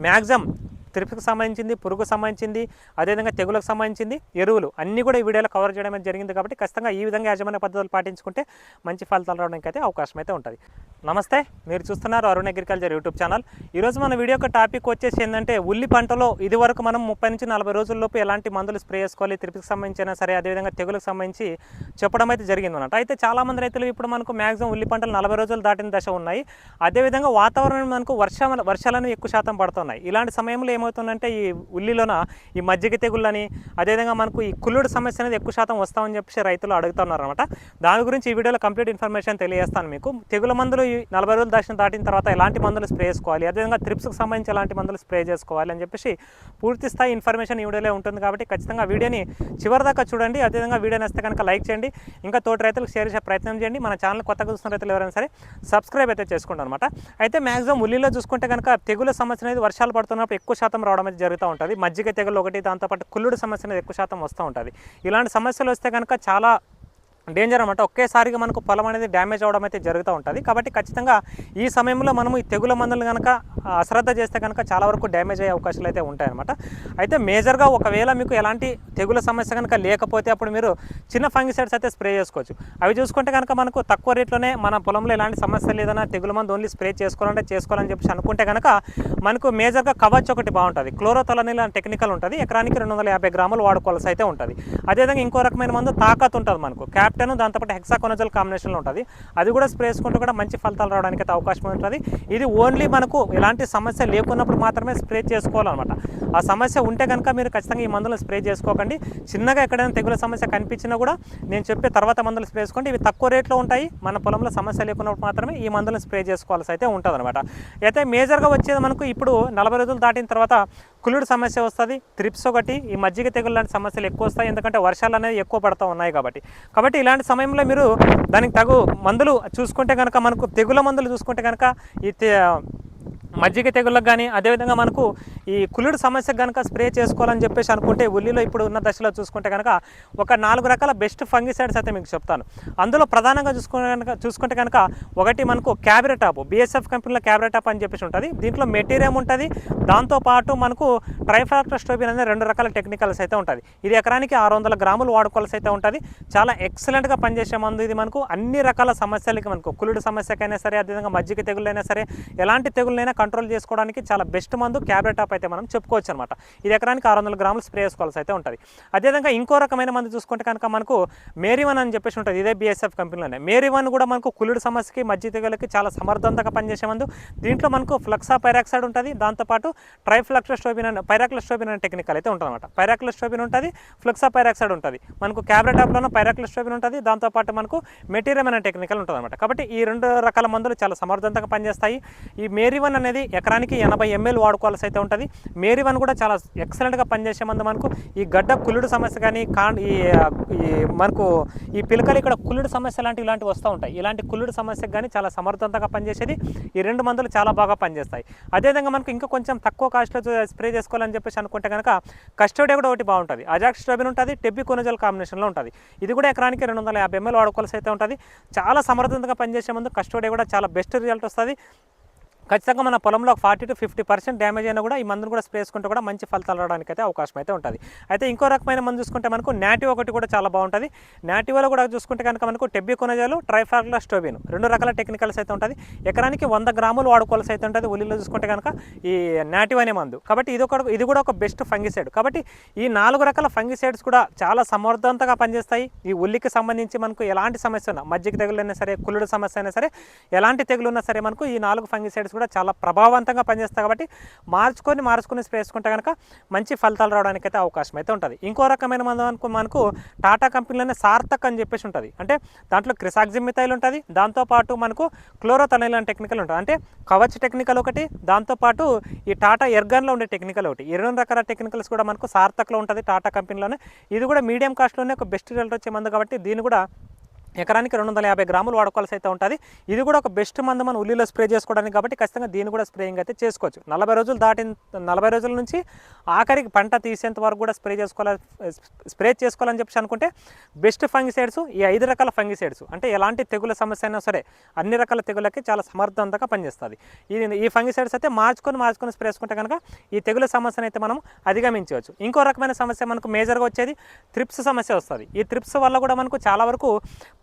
Maximum త్రిప్కి సంబంధించింది పురుగుకు సంబంధించింది అదేవిధంగా తెగులకు సంబంధించింది ఎరువులు అన్నీ కూడా ఈ వీడియోలో కవర్ చేయడం జరిగింది కాబట్టి ఖచ్చితంగా ఈ విధంగా యాజమాన్య పద్ధతులు పాటించుకుంటే మంచి ఫలితాలు రావడానికి అయితే అవకాశం అయితే ఉంటుంది. నమస్తే మీరు చూస్తున్నారు అరుణ్ అగ్రికల్చర్ యూట్యూబ్ ఛానల్. ఈరోజు మన వీడియో యొక్క టాపిక్ వచ్చేసి ఏంటంటే ఉల్లి పంటలో ఇదివరకు మనం ముప్పై నుంచి నలభై రోజుల్లోపు ఎలాంటి మందులు స్ప్రే చేసుకోవాలి త్రిప్కి సంబంధించిన సరే అదేవిధంగా తెగులకు సంబంధించి చెప్పడం అయితే జరిగింది అనమాట అయితే చాలామంది రైతులు ఇప్పుడు మనకు మ్యాక్సిమం ఉల్లి పంటలు నలభై రోజులు దాటిన దశ ఉన్నాయి. అదేవిధంగా వాతావరణం మనకు వర్ష వర్షాలను ఎక్కువ శాతం పడుతున్నాయి. ఇలాంటి సమయంలో ఏమవుతుందంటే ఈ ఉల్లిలోన ఈ మజ్జిగ తెగుళ్ళని అదేవిధంగా మనకు ఈ కుళ్ళుడు సమస్య అనేది ఎక్కువ శాతం వస్తామని చెప్పేసి రైతులు అడుగుతున్నారు అనమాట దాని గురించి ఈ వీడియోలో కంప్లీట్ ఇన్ఫర్మేషన్ తెలియజేస్తాను మీకు. తెగుల మందులు ఈ నలభై రోజుల దర్శనం దాటిన తర్వాత ఎలాంటి మందులు స్ప్రే చేసుకోవాలి అదేవిధంగా త్రిప్స్కి సంబంధించి ఎలాంటి మందులు స్ప్రే చేసుకోవాలి అని చెప్పేసి పూర్తి స్థాయి ఇన్ఫర్మేషన్ ఈ వీడియోలో ఉంటుంది కాబట్టి ఖచ్చితంగా వీడియోని చివరి దాకా చూడండి. అదేవిధంగా వీడియో నచ్చితే కనుక లైక్ చేయండి. ఇంకా తోటి రైతులకు షేర్ చేసే ప్రయత్నం చేయండి. మన ఛానల్ కొత్తగా చూస్తున్న రైతులు ఎవరైనా సరే సబ్స్క్రైబ్ అయితే చేసుకుంటాం అనమాట అయితే మ్యాక్సిమం ఉల్లిలో చూసుకుంటే కనుక తెగుల సమస్య అనేది వర్షాలు పడుతున్నప్పుడు ఎక్కువ శాతం రావడం అనేది జరుగుతూ ఉంటుంది. మజ్జిగ తెగులు ఒకటి దాంతోపాటు కుళ్ళుడు సమస్య అనేది ఎక్కువ శాతం వస్తూ ఉంటుంది. ఇలాంటి సమస్యలు వస్తే కనుక చాలా డేంజర్ అనమాట ఒకేసారిగా మనకు పొలం అనేది డ్యామేజ్ అవడం అయితే జరుగుతూ ఉంటుంది. కాబట్టి ఖచ్చితంగా ఈ సమయంలో మనము ఈ తెగుల మందులు కనుక అశ్రద్ధ చేస్తే కనుక చాలా వరకు డ్యామేజ్ అయ్యే అవకాశాలు అయితే ఉంటాయన్నమాట. అయితే మేజర్గా ఒకవేళ మీకు ఎలాంటి తెగుల సమస్య కనుక లేకపోతే అప్పుడు మీరు చిన్న ఫంగిసైడ్స్ అయితే స్ప్రే చేసుకోవచ్చు. అవి చూసుకుంటే కనుక మనకు తక్కువ రేట్లోనే మన పొలంలో ఎలాంటి సమస్య లేదన్నా తెగుల మందు ఓన్లీ స్ప్రే చేసుకోవాలంటే చేసుకోవాలని చెప్పేసి అనుకుంటే కనుక మనకు మేజర్గా కవచ్ ఒకటి బాగుంటుంది. క్లోరోతలనిల్ టెక్నికల్ ఉంటుంది. ఎకరానికి రెండు వందల యాభై గ్రాములు వాడుకోవాల్సి అయితే ఉంటుంది. అదేవిధంగా ఇంకో రకమైన మందు తాకత్ ఉంటుంది మనకు. క్యాప్ క్యాప్టెన్ దాంతోపాటు హెక్సాకోనజల్ కాంబినేషన్లో ఉంటుంది. అది కూడా స్ప్రే చేసుకుంటూ కూడా మంచి ఫలితాలు రావడానికి అయితే అవకాశం ఉంటుంది. ఇది ఓన్లీ మనకు ఎలాంటి సమస్య లేకున్నప్పుడు మాత్రమే స్ప్రే చేసుకోవాలన్నమాట. ఆ సమస్య ఉంటే కనుక మీరు ఖచ్చితంగా ఈ మందులు స్ప్రే చేసుకోకండి. చిన్నగా ఎక్కడైనా తెగుల సమస్య కనిపించినా కూడా నేను చెప్పే తర్వాత మందులు స్ప్రే చేసుకోండి. ఇవి తక్కువ రేట్లో ఉంటాయి. మన పొలంలో సమస్య లేకున్నప్పుడు మాత్రమే ఈ మందులను స్ప్రే చేసుకోవాల్సి అయితే ఉంటుంది అనమాట అయితే మేజర్గా వచ్చేది మనకు ఇప్పుడు నలభై రోజులు దాటిన తర్వాత కుళ్ళుడు సమస్య వస్తుంది త్రిప్స్ ఒకటి ఈ మజ్జిగ తెగులు లాంటి సమస్యలు ఎక్కువ వస్తాయి ఎందుకంటే వర్షాలు అనేవి ఎక్కువ పడుతూ ఉన్నాయి కాబట్టి. కాబట్టి ఇలాంటి సమయంలో మీరు దానికి తగు మందులు చూసుకుంటే కనుక మనకు తెగుల మందులు చూసుకుంటే కనుక ఈ మజ్జిగ తెగుళ్ళకు కానీ అదేవిధంగా మనకు ఈ కుళ్ళుడు సమస్యకు కనుక స్ప్రే చేసుకోవాలని చెప్పేసి అనుకుంటే ఉల్లిలో ఇప్పుడు ఉన్న దశలో చూసుకుంటే కనుక ఒక నాలుగు రకాల బెస్ట్ ఫంగిసైడ్స్ అయితే మీకు చెప్తాను. అందులో ప్రధానంగా చూసుకుంటే కనుక చూసుకుంటే కనుక ఒకటి మనకు క్యాబ్రెటాప్ బిఎస్ఎఫ్ కంపెనీలో క్యాబ్రెటాప్ అని చెప్పేసి ఉంటుంది. దీంట్లో మెటీరియం ఉంటుంది. దాంతోపాటు మనకు ట్రైఫాక్టోస్టోబిన్ అనే రెండు రకాల టెక్నికల్స్ అయితే ఉంటుంది. ఇది ఎకరానికి ఆరు వందల గ్రాములు వాడుకోవాల్సి అయితే ఉంటుంది. చాలా ఎక్సలెంట్గా పనిచేసే మందు ఇది మనకు. అన్ని రకాల సమస్యలకి మనకు కుళ్ళుడు సమస్యకైనా సరే అదేవిధంగా మజ్జిగ తెగుళ్ళైనా సరే ఎలాంటి తెగుళ్ళైనా కంట్రోల్ చేసుకోవడానికి చాలా బెస్ట్ మందు క్యాబ్రెటాప్ అయితే మనం చెప్పుకోవచ్చు అనమాట ఇది ఎకరానికి ఆరు వందల గ్రాములు స్ప్రే చేసుకోవాల్సి అయితే ఉంటుంది. అదేవిధంగా ఇంకో రకమైన మందు చూసుకుంటే కనుక మనకు మేరీవన్ అని చెప్పేసి ఉంటుంది. ఇదే బీఎస్ఎఫ్ కంపెనీలోనే. మేరీవన్ కూడా మనకు కులుడు సమస్యకి మధ్య తెగలకి చాలా సమర్థవంతంగా పనిచేసే మందు. దీంట్లో మనకు ఫ్లక్సా పైరాక్సైడ్ ఉంటుంది దాంతోపాటు ట్రైఫ్లక్సోస్టోబిన్ అనే పైరాక్లస్టోబిన్ అనే టెక్నికల్ అయితే ఉంటుంది అనమాట పైరాక్లస్టోబిన్ ఉంటుంది ఫ్లక్సా పైరాక్సైడ్ ఉంటుంది. మనకు క్యాబ్రెటాప్లోనూ పైరాక్లస్టోబిన్ ఉంటుంది. దాంతోపాటు మనకు మెటీరియం అనే టెక్నికల్ ఉంటుంది అనమాట కాబట్టి ఈ రెండు రకాల మందులు చాలా సమర్థవంతంగా పనిచేస్తాయి. ఈ మేరీవన్ అనేది ఎకరానికి ఎనభై ఎంఎల్ వాడుకోవాల్సి అయితే ఉంటుంది. మేరీవన్ కూడా చాలా ఎక్సలెంట్గా పనిచేసే మందు మనకు. ఈ గడ్డ కుళ్ళుడు సమస్య కానీ కా ఈ ఈ మనకు ఈ పిలకలు ఇక్కడ కుళ్ళుడు సమస్య లాంటి ఇలాంటివి వస్తూ ఉంటాయి. ఇలాంటి కుళ్ళుడు సమస్యకు కానీ చాలా సమర్థవంతంగా పనిచేసేది. ఈ రెండు మందులు చాలా బాగా పనిచేస్తాయి. అదేవిధంగా మనకు ఇంకా కొంచెం తక్కువ కాస్ట్లో స్ప్రే చేసుకోవాలని చెప్పేసి అనుకుంటే కనుక కస్టోడియా కూడా ఒకటి బాగుంటుంది. అజాక్స్టోబిన్ ఉంటుంది టెబ్బి కొనజల్ కాంబినేషన్లో ఉంటుంది. ఇది కూడా ఎకరానికి రెండు వందల యాభై ఎంఎల్ వాడుకోవాల్సి అయితే ఉంటుంది. చాలా సమర్థవంతంగా పనిచేసే ముందు కస్టోడియా కూడా చాలా బెస్ట్ రిజల్ట్ వస్తుంది. ఖచ్చితంగా మన పొలంలో forty to fifty percent damage అయినా కూడా ఈ మందును కూడా స్ప్రే చేసుకుంటే కూడా మంచి ఫలితాలు రావడానికి అయితే అవకాశం అయితే ఉంటుంది. అయితే ఇంకో రకమైన మందు చూసుకుంటే మనకు నాటివ్ ఒకటి కూడా చాలా బాగుంటుంది. నాటివోలో కూడా చూసుకుంటే కనుక మనకు టెబ్బి కొనజాలు ట్రైఫాక్లా స్టోబిన్ రెండు రకాల టెక్నికల్స్ అయితే ఉంటుంది. ఎకరానికి వంద గ్రాములు వాడుకోవాల్సి అయితే ఉంటుంది. ఉల్లిలో చూసుకుంటే కనుక ఈ నాటివ్ అనే మందు. కాబట్టి ఇది ఒక ఇది కూడా ఒక బెస్ట్ ఫంగిసైడ్. కాబట్టి ఈ నాలుగు రకాల ఫంగిసైడ్స్ కూడా చాలా సమర్థవంతంగా పనిచేస్తాయి. ఈ ఉల్లికి సంబంధించి మనకు ఎలాంటి సమస్య ఉన్నా మజ్జిగ అయినా సరే కుళ్ళుడు సమస్య అయినా సరే ఎలాంటి తెగులు ఉన్నా సరే మనకు ఈ నాలుగు ఫంగిసైడ్స్ కూడా చాలా ప్రభావవంతంగా పనిచేస్తాయి కాబట్టి మార్చుకొని మార్చుకొని స్ప్రే చేసుకుంటే కనుక మంచి ఫలితాలు రావడానికి అయితే అవకాశం అయితే ఉంటుంది. ఇంకో రకమైన మందు అనుకో మనకు టాటా కంపెనీలోనే సార్థక్ అని చెప్పేసి ఉంటుంది. అంటే దాంట్లో క్రిసాక్జిమిథైల్ ఉంటుంది. దాంతోపాటు మనకు క్లోరోతనైల్ అనే టెక్నికల్ ఉంటుంది. అంటే కవచ్ టెక్నికల్ ఒకటి దాంతోపాటు ఈ టాటా ఎర్గన్లో ఉండే టెక్నికల్ ఒకటి. ఈ రెండు రకాల టెక్నికల్స్ కూడా మనకు సార్థక్లో ఉంటుంది టాటా కంపెనీలోనే. ఇది కూడా మీడియం కాస్ట్లోనే ఒక బెస్ట్ రిజల్ట్ వచ్చే మందు కాబట్టి దీన్ని కూడా ఎకరానికి రెండు వందల యాభై గ్రాములు వాడుకోవాల్సి అయితే ఉంటుంది. ఇది కూడా ఒక బెస్ట్ మందు మనం ఉల్లిలో స్ప్రే చేసుకోవడానికి కాబట్టి ఖచ్చితంగా దీన్ని కూడా స్ప్రేయింగ్ అయితే చేసుకోవచ్చు. నలభై రోజులు దాటిన నలభై రోజుల నుంచి ఆఖరికి పంట తీసేంత వరకు కూడా స్ప్రే చేసుకోవాలి స్ప్రే చేసుకోవాలని చెప్పేసి అనుకుంటే బెస్ట్ ఫంగిసైడ్స్ ఈ ఐదు రకాల ఫంగిసైడ్స్ అంటే ఎలాంటి తెగుల సమస్య అయినా సరే అన్ని రకాల తెగులకి చాలా సమర్థవంతంగా పనిచేస్తుంది. ఇది ఈ ఫంగిసైడ్స్ అయితే మార్చుకొని మార్చుకొని స్ప్రే చేసుకుంటే కనుక ఈ తెగుల సమస్యను అయితే మనం అధిగమించవచ్చు. ఇంకో రకమైన సమస్య మనకు మేజర్గా వచ్చేది త్రిప్స్ సమస్య వస్తుంది. ఈ త్రిప్స్ వల్ల కూడా మనకు చాలా వరకు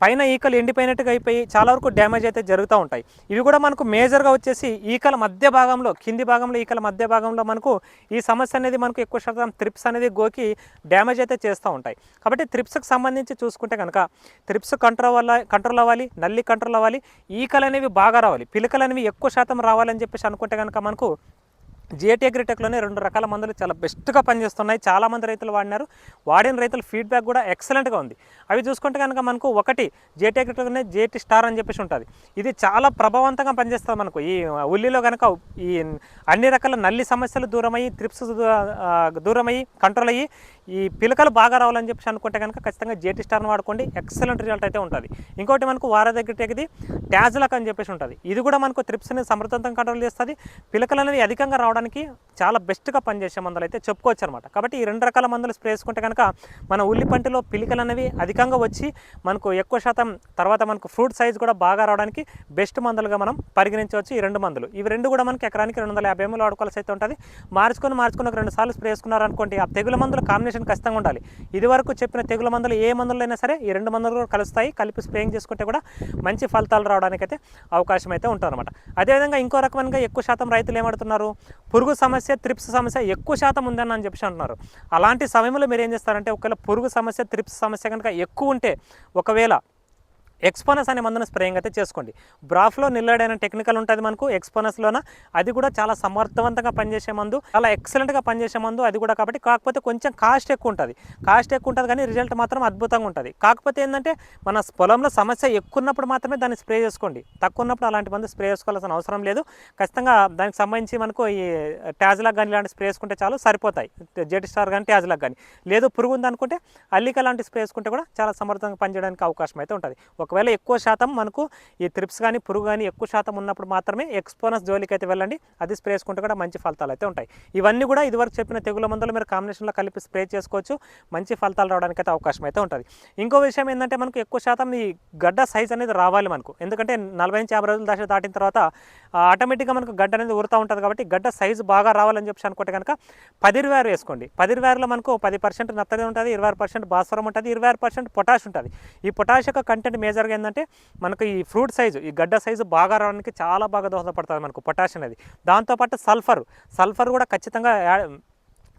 పైన ఈకలు ఎండిపోయినట్టుగా అయిపోయి చాలా వరకు డ్యామేజ్ అయితే జరుగుతూ ఉంటాయి. ఇవి కూడా మనకు మేజర్గా వచ్చేసి ఈకల మధ్య భాగంలో కింది భాగంలో ఈకల మధ్య భాగంలో మనకు ఈ సమస్య అనేది మనకు ఎక్కువ శాతం త్రిప్స్ అనేది గోకి డ్యామేజ్ అయితే చేస్తూ ఉంటాయి. కాబట్టి త్రిప్స్కి సంబంధించి చూసుకుంటే కనుక త్రిప్స్ కంట్రోల్ వల్ల కంట్రోల్ అవ్వాలి నల్లి కంట్రోల్ అవ్వాలి ఈకలు అనేవి బాగా రావాలి పిలకలు అనేవి ఎక్కువ శాతం రావాలని చెప్పేసి అనుకుంటే కనుక మనకు జిఐటీ అగ్రిటెక్లోనే రెండు రకాల మందులు చాలా బెస్ట్గా పనిచేస్తున్నాయి. చాలామంది రైతులు వాడినారు. వాడిన రైతుల ఫీడ్బ్యాక్ కూడా ఎక్సలెంట్గా ఉంది. అవి చూసుకుంటే కనుక మనకు ఒకటి జిఐటీ అగ్రిటెక్లోనే జిఐటీ స్టార్ అని చెప్పేసి ఉంటుంది. ఇది చాలా ప్రభావవంతంగా పనిచేస్తుంది మనకు. ఈ ఉల్లిలో కనుక ఈ అన్ని రకాల నల్లి సమస్యలు దూరమయ్యి త్రిప్స్ దూరమయ్యి కంట్రోల్ అయ్యి ఈ పిలకలు బాగా రావాలని చెప్పేసి అనుకుంటే కనుక ఖచ్చితంగా జేటీ స్టార్ని వాడుకోండి. ఎక్సలెంట్ రిజల్ట్ అయితే ఉంటుంది. ఇంకోటి మనకు వార దగ్గరికి ట్యాజ్లక్ అని చెప్పేసి ఉంటుంది. ఇది కూడా మనకు త్రిప్స్ని సమర్థవంతంగా కంట్రోల్ చేస్తుంది. పిలకలు అనేవి అధికంగా రావడానికి చాలా బెస్ట్గా పనిచేసే మందులు అయితే చెప్పుకోవచ్చు అనమాట కాబట్టి ఈ రెండు రకాల మందులు స్ప్రే చేసుకుంటే కనుక మన ఉల్లి పంటలో పిలికలు అనేవి అధికంగా వచ్చి మనకు ఎక్కువ శాతం తర్వాత మనకు ఫ్రూట్ సైజ్ కూడా బాగా రావడానికి బెస్ట్ మందులుగా మనం పరిగణించవచ్చు ఈ రెండు మందులు. ఇవి రెండు కూడా మనకి ఎకరానికి రెండు వందల యాభై ఎంఎల్ వాడుకోవాల్సి అయితే ఉంటుంది. మార్చుకొని మార్చుకొని ఒక రెండు సార్లు స్ప్రే చేసుకున్నారనుకోండి ఆ తెగుల మందుల కాంబినేషన్ ఖచ్చితంగా ఉండాలి. ఇది వరకు చెప్పిన తెగుల మందులు ఏ మందులైనా సరే ఈ రెండు మందులు కూడా కలుస్తాయి. కలిపి స్ప్రేయింగ్ చేసుకుంటే కూడా మంచి ఫలితాలు రావడానికి అయితే అవకాశం అయితే ఉంటుందన్నమాట. అదేవిధంగా ఇంకో రకమైన ఎక్కువ శాతం రైతులు ఏమడుతున్నారు పురుగు సమస్య త్రిప్స్ సమస్య ఎక్కువ శాతం ఉందని అని చెప్పేసి అంటున్నారు. అలాంటి సమయంలో మీరు ఏం చేస్తారంటే ఒకవేళ పురుగు సమస్య త్రిప్స్ సమస్య కనుక ఎక్కువ ఉంటే ఒకవేళ ఎక్స్పోనస్ అనే మందును స్ప్రేయింగ్ అయితే చేసుకోండి. బ్రాఫ్లో నిల్లడైన టెక్నికల్ ఉంటుంది మనకు ఎక్స్పోనస్లోన అది కూడా చాలా సమర్థవంతంగా పనిచేసే మందు చాలా ఎక్సలెంట్గా పనిచేసే మందు అది కూడా కాబట్టి కాకపోతే కొంచెం కాస్ట్ ఎక్కువ ఉంటుంది. కాస్ట్ ఎక్కువ ఉంటుంది కానీ రిజల్ట్ మాత్రం అద్భుతంగా ఉంటుంది. కాకపోతే ఏంటంటే మన పొలంలో సమస్య ఎక్కువ ఉన్నప్పుడు మాత్రమే దాన్ని స్ప్రే చేసుకోండి. తక్కువ ఉన్నప్పుడు అలాంటి మందు స్ప్రే చేసుకోవాల్సిన అవసరం లేదు. ఖచ్చితంగా దానికి సంబంధించి మనకు ఈ ట్యాజ్లాగ్ కానీ ఇలాంటి స్ప్రే చేసుకుంటే చాలు సరిపోతాయి. జెడ్ స్టార్ కానీ ట్యాజ్లాగ్ కానీ. లేదు పురుగు ఉందనుకుంటే అల్లిక లాంటి స్ప్రే చేసుకుంటే కూడా చాలా సమర్థంగా పనిచేయడానికి అవకాశం అయితే ఉంటుంది. ఒకవేళ ఎక్కువ శాతం మనకు ఈ త్రిప్స్ కానీ పురుగు కానీ ఎక్కువ శాతం ఉన్నప్పుడు మాత్రమే ఎక్స్పోనస్ జోలికి అయితే వెళ్ళండి. అది స్ప్రే చేసుకుంటే కూడా మంచి ఫలితాలు అయితే ఉంటాయి. ఇవన్నీ కూడా ఇదివరకు చెప్పిన తెగుల మందులు మీరు కాంబినేషన్లో కలిపి స్ప్రే చేసుకోవచ్చు. మంచి ఫలితాలు రావడానికి అయితే అవకాశం అయితే ఉంటుంది. ఇంకో విషయం ఏంటంటే మనకు ఎక్కువ శాతం ఈ గడ్డ సైజ్ అనేది రావాలి మనకు. ఎందుకంటే నలభై నుంచి యాభై రోజుల దశ దాటిన తర్వాత ఆటోమేటిక్గా మనకు గడ్డ అనేది ఊరుతూ ఉంటుంది కాబట్టి గడ్డ సైజు బాగా రావాలని చెప్పి అనుకుంటే కనుక పదిరివారు వేసుకోండి. పదిరివారులో మనకు పది పర్సెంట్ నత్తగా ఉంటుంది ఇరవై పర్సెంట్ భాస్వరం ఉంటుంది ఇరవై పర్సెంట్ పొటాష్ ఉంటుంది. ఈ పొటాష్ యొక్క కంటెంట్ మేజర్గా ఏంటంటే మనకు ఈ ఫ్రూట్ సైజు ఈ గడ్డ సైజు బాగా రావడానికి చాలా బాగా దోహదపడుతుంది మనకు పొటాష్ అనేది. దాంతోపాటు సల్ఫర్ సల్ఫర్ కూడా ఖచ్చితంగా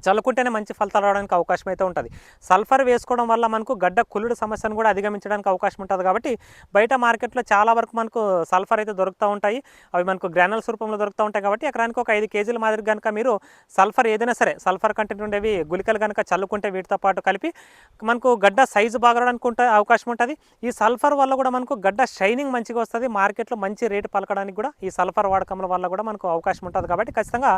చల్లుకుంటేనే మంచి ఫలితాలు రావడానికి అవకాశం అయితే ఉంటుంది. సల్ఫర్ వేసుకోవడం వల్ల మనకు గడ్డ కుళ్ళుడు సమస్యను కూడా అధిగమించడానికి అవకాశం ఉంటుంది కాబట్టి బయట మార్కెట్లో చాలా వరకు మనకు సల్ఫర్ అయితే దొరుకుతూ ఉంటాయి. అవి మనకు గ్రానల్స్ రూపంలో దొరుకుతూ ఉంటాయి కాబట్టి ఎకరానికి ఒక ఐదు కేజీల మాదిరి కనుక మీరు సల్ఫర్ ఏదైనా సరే సల్ఫర్ కంటెంట్ ఉండేవి గుళికలు కనుక చల్లుకుంటే వీటితో పాటు కలిపి మనకు గడ్డ సైజు బాగా రావడానికి ఉంటే అవకాశం ఉంటుంది. ఈ సల్ఫర్ వల్ల కూడా మనకు గడ్డ షైనింగ్ మంచిగా వస్తుంది. మార్కెట్లో మంచి రేటు పలకడానికి కూడా ఈ సల్ఫర్ వాడకం వల్ల కూడా మనకు అవకాశం ఉంటుంది. కాబట్టి ఖచ్చితంగా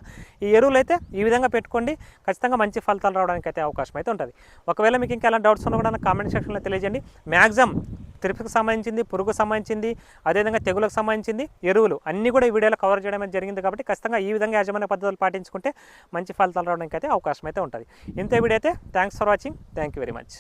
ఈ ఎరువులు అయితే ఈ విధంగా పెట్టుకోండి. ఖచ్చితంగా మంచి ఫలితాలు రావడానికి అయితే అవకాశం అయితే ఉంటుంది. ఒకవేళ మీకు ఇంకా ఎలాంటి డౌట్స్ ఉన్నా కూడా నాకు కామెంట్ సెక్షన్లో తెలియజేయండి. మ్యాక్సిమం త్రిపుకి సంబంధించింది పురుగుకు సంబంధించింది అదేవిధంగా తెగులకు సంబంధించింది ఎరువులు అన్నీ కూడా ఈ వీడియోలో కవర్ చేయడం అనేది జరిగింది కాబట్టి ఖచ్చితంగా ఈ విధంగా యాజమాన్య పద్ధతులు పాటించుకుంటే మంచి ఫలితాలు రావడానికి అయితే అవకాశం అయితే ఉంటుంది. ఇంత వీడియో అయితే thanks for watching thank you very much